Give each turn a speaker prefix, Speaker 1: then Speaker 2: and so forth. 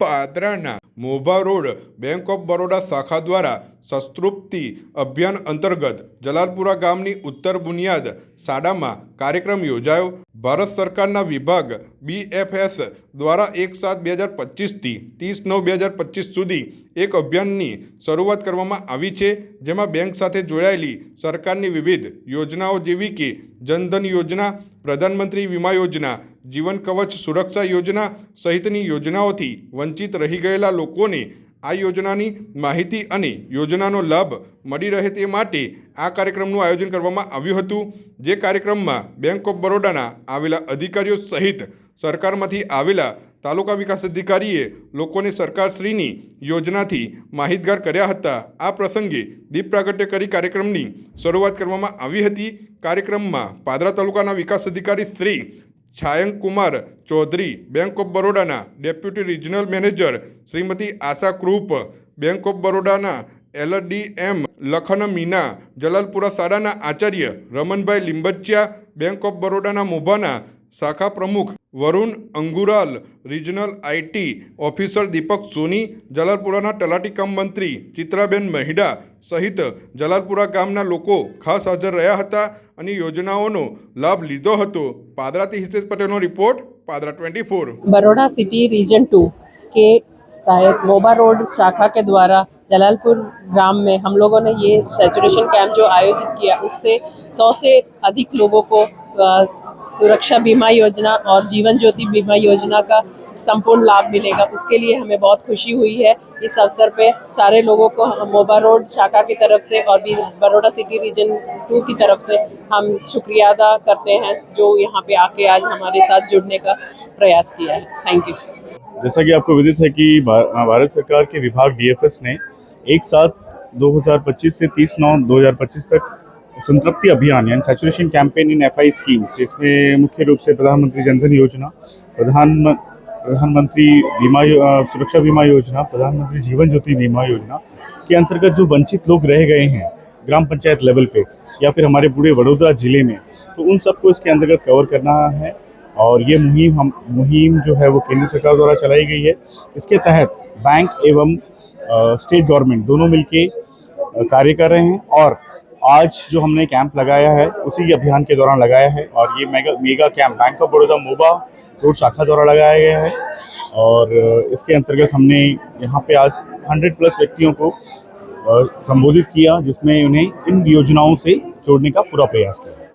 Speaker 1: પાદરાના Mobha road bank of Baroda શાખા દ્વારા શસ્ત્રુપ્તિ અભિયાન અંતર્ગત જલાલપુરા ગામની ઉત્તર બુનિયાદ શાળામાં કાર્યક્રમ યોજાયો. ભારત સરકારના વિભાગ બીએફએસ દ્વારા એક સાત બે હજાર પચીસથી ત્રીસ નવ બે હજાર પચીસ સુધી એક અભિયાનની શરૂઆત કરવામાં આવી છે, જેમાં બેંક સાથે જોડાયેલી સરકારની વિવિધ યોજનાઓ જેવી કે જનધન યોજના, પ્રધાનમંત્રી વીમા યોજના જીવન કવચ સુરક્ષા યોજના સહિતની યોજનાઓથી વંચિત રહી ગયેલા લોકોને આ યોજનાની માહિતી અને યોજનાનો લાભ મળી રહે તે માટે આ કાર્યક્રમનું આયોજન કરવામાં આવ્યું હતું, જે કાર્યક્રમમાં બેંક ઓફ બરોડાના આવેલા અધિકારીઓ સહિત સરકારમાંથી આવેલા તાલુકા વિકાસ અધિકારીએ લોકોને સરકારશ્રીની યોજનાથી માહિતગાર કર્યા હતા. આ પ્રસંગે દીપ પ્રાગટ્ય કરી કાર્યક્રમની શરૂઆત કરવામાં આવી હતી. કાર્યક્રમમાં પાદરા તાલુકાના વિકાસ અધિકારી શ્રી છાયંક કુમાર ચૌધરી બેંક ઓફ બરોડાના deputy regional manager Shrimati Asha Krup bank of બરોડાના એલડીએમ લખન મીના જલાલપુરા શાળાના આચાર્ય રમનભાઈ લીંબચિયા બેંક ઓફ બરોડાના મોભાના શાખા પ્રમુખ Varun Angural, regional IT officer Deepak Soni જલારપુરાના તલાટી કામ મંત્રી ચિત્રાબેન મહિડા સહિત જલારપુરા ગામના લોકો ખાસ હાજર રહ્યા હતા અને યોજનાઓનો લાભ લીધો હતો. પાદરાથી હિતેશ પટેલનો report, Padra twenty four.
Speaker 2: Baroda city region two કે शायद मोबा रोड शाखा के द्वारा जलालपुर ग्राम में हम लोगों ने ये सेचुरेशन कैंप जो आयोजित किया उससे सौ से सुरक्षा बीमा योजना और जीवन ज्योति बीमा योजना का संपूर्ण लाभ मिलेगा। उसके लिए हमें बहुत खुशी हुई है। इस अवसर पे सारे लोगों को मोबा रोड शाखा की तरफ़ से और भी बड़ौदा सिटी रीजन टू की तरफ़ से हम शुक्रिया अदा करते हैं, जो यहाँ पे आके आज हमारे साथ जुड़ने का प्रयास किया है। थैंक यू
Speaker 3: जैसा कि आपको विदित है कि भारत सरकार के विभाग डीएफएस ने एक साथ 2025 से 30 नौ 2025 तक संतृप्ति अभियान, यानी saturation campaign in FI scheme जिसमें मुख्य रूप से प्रधानमंत्री जनधन योजना, प्रधान प्रधानमंत्री बीमा सुरक्षा बीमा योजना, प्रधानमंत्री जीवन ज्योति बीमा योजना के अंतर्गत जो वंचित लोग रह गए हैं ग्राम पंचायत लेवल पे, या फिर हमारे पूरे वडोदरा ज़िले में तो उन सबको इसके अंतर्गत कवर करना है। और ये मुहिम हम, मुहिम जो है वो केंद्र सरकार द्वारा चलाई गई है। इसके तहत बैंक एवं स्टेट गवर्नमेंट दोनों मिलके कार्य कर रहे हैं और आज जो हमने कैंप लगाया है, उसी अभियान के दौरान लगाया है और ये mega mega camp bank of Baroda Mobha road शाखा द्वारा लगाया गया है और इसके अंतर्गत हमने यहाँ पे आज 100 प्लस व्यक्तियों को संबोधित किया जिसमें उन्हें इन योजनाओं से जोड़ने का पूरा प्रयास किया।